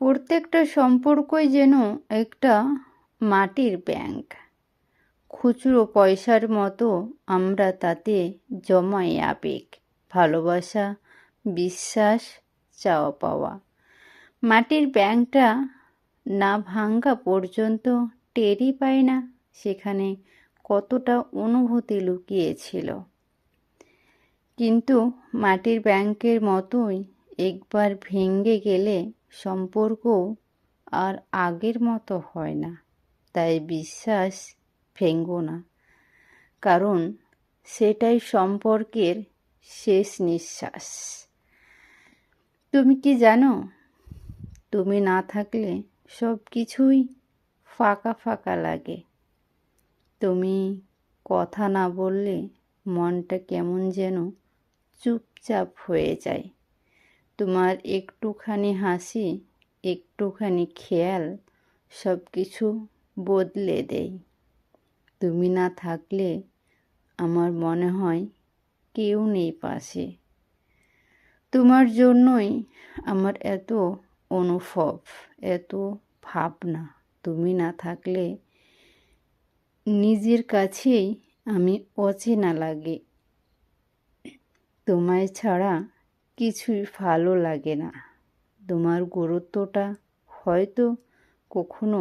প্রত্যেকটা সম্পর্কই যেন একটা মাটির ব্যাংক খুচরো পয়সার মতো আমরা তাতে জমাই আবেগ, ভালোবাসা, বিশ্বাস, চাওয়া পাওয়া। মাটির ব্যাংকটা না ভাঙ্গা পর্যন্ত টেরই পায় না, সেখানে কতটা অনুভূতি লুকিয়েছিল। কিন্তু মাটির ব্যাংকের মতোই একবার ভেঙে গেলে সম্পর্ক আর আগের মতো হয় না। তাই বিশ্বাস ভেঙ্গো না। কারণ সেটাই সম্পর্কের শেষ নিঃশ্বাস। তুমি কি জানো? তুমি না থাকলে সব কিছুই ফাঁকা ফাঁকা লাগে। তুমি কথা না বললে মনটা কেমন যেন চুপচাপ হয়ে যায়। তোমার একটুখানি হাসি, একটুখানি খেয়াল সব কিছু বদলে দেয় তুমি না থাকলে আমার মনে হয় কেউ নেই পাশে। তোমার জন্যই আমার এত অনুভব, এত ভাবনা। তুমি না থাকলে নিজের কাছেই আমি অচেনা লাগে। তোমায় ছাড়া কিছুই ভালো লাগে না। তোমার গুরুত্বটা হয়তো কখনো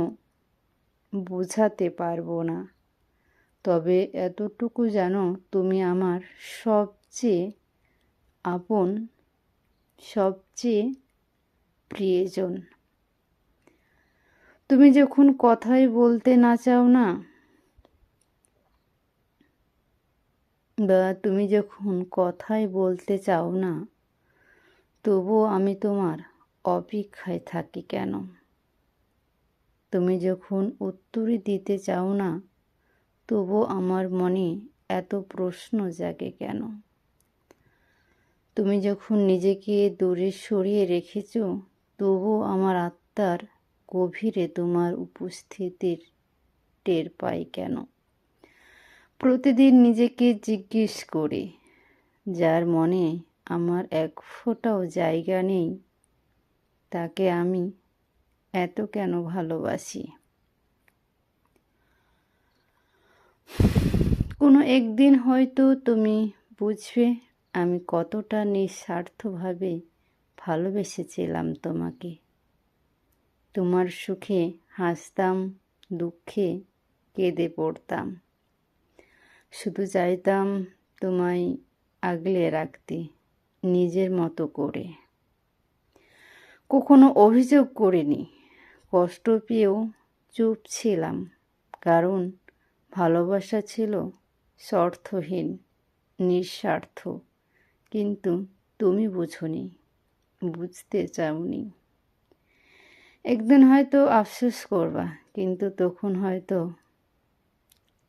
বোঝাতে পারব না। তবে এতটুকু জানো, তুমি আমার সবচেয়ে আপন, সবচেয়ে প্রিয়জন। তুমি যখন কথাই বলতে না চাও না, বা তুমি যখন কথাই বলতে চাও না তবুও আমি তোমার অপেক্ষায় থাকি কেন? তুমি যখন উত্তরই দিতে চাও না তবু আমার মনে এত প্রশ্ন জাগে কেন? তুমি যখন নিজেকে দূরে সরিয়ে রেখেছ তবু আমার আত্মার গভীরে তোমার উপস্থিতির টের পাই কেন? প্রতিদিন নিজেকে জিজ্ঞেস করি, যার মনে আমার এক ফোঁটাও জায়গা নেই। তাকে আমি এত কেন ভালোবাসি? কোনো একদিন হয়তো তুমি বুঝবে আমি কতটা নিঃস্বার্থভাবে ভালোবেসেছিলাম তোমাকে। তোমার সুখে হাসতাম, দুঃখে কেঁদে পড়তাম। শুধু চাইতাম তোমায় আগলে রাখতে। নিজের মতো করে। কখনো অভিযোগ করিনি। কষ্ট পেয়েও চুপ ছিলাম, কারণ ভালোবাসা ছিল স্বার্থহীন, নিঃস্বার্থ। কিন্তু তুমি বুঝনি, বুঝতে চাওনি। একদিন হয়তো আফসোস করবা, কিন্তু তখন হয়তো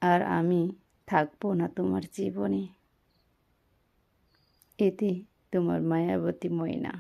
আর আমি থাকব না তোমার জীবনে। এতে তোমার মায়াবতী ময়না।